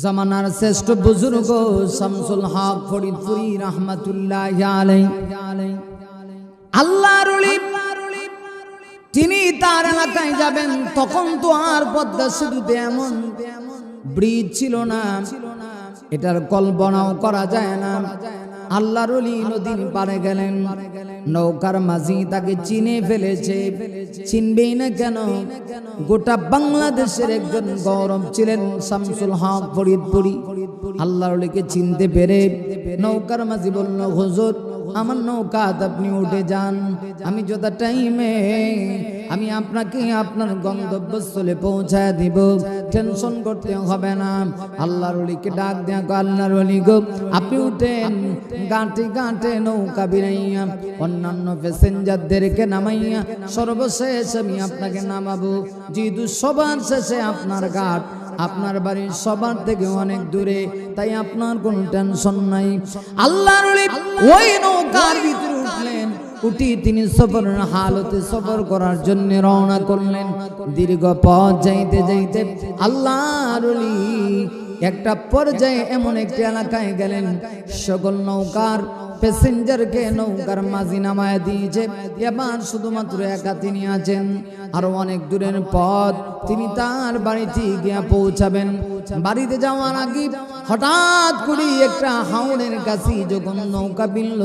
জামানার শ্রেষ্ঠ বুজুর্গ শামসুল হক ফরিদপুরি রহমতুল্লাহ আলাই আল্লাহর তিনি তার এলাকায় যাবেন, তখন তো আর পদ্মা সেতুতে এমন ব্রিজ ছিল না। এটার কল্পনাও করা যায় না। আল্লাহর ওলি নদীর পারে গেলেন। নৌকার মাঝি তাকে চিনে ফেলেছে। চিনবেই না কেন? গোটা বাংলাদেশের একজন গৌরব ছিলেন শামসুল হক ফরিদপুরি। আল্লাহর রলিকে চিনতে পেরে নৌকার মাঝি বলল, হুজুর আমার নৌকাত আপনি উঠে যান। আমি যত টাইমে আমি আপনাকে আপনার গন্তব্যস্থলে পৌঁছায় দিব। টেনশন করতে হবে না। আল্লাহর অলিকে ডাক দেয়া গো আল্লাহর অলি গো, আপনি উঠেন। গাঁটে গাঁটে নৌকা বিরাইয়া, অন্যান্য প্যাসেঞ্জারদেরকে নামাইয়া, সর্বশেষ আমি আপনাকে নামাবো। যেহেতু সবার শেষে আপনার ঘাট আপনার বাড়ির সবার থেকে অনেক দূরে, তাই আপনার কোনো টেনশন নাই। আল্লাহর ওই নৌকার ভিতরে উঠলেন উঠি তিনি সফরের হালতে সফর করার জন্য রওনা করলেন। দীর্ঘ পথ যাইতে যাইতে আল্লাহর একটা পর্যায়ে এমন একটি এলাকায় গেলেন। সকল নৌকার প্যাসেঞ্জারকে নৌকার মাঝি নামায় দিয়েছে। এবার শুধুমাত্র একা তিনি আছেন। আরও অনেক দূরের পথ তিনি তার বাড়িতে গিয়া পৌঁছাবেন। বাড়িতে যাওয়ার আগে হঠাৎ করে একটা হাওড়ের কাছে যখন নৌকা বিনল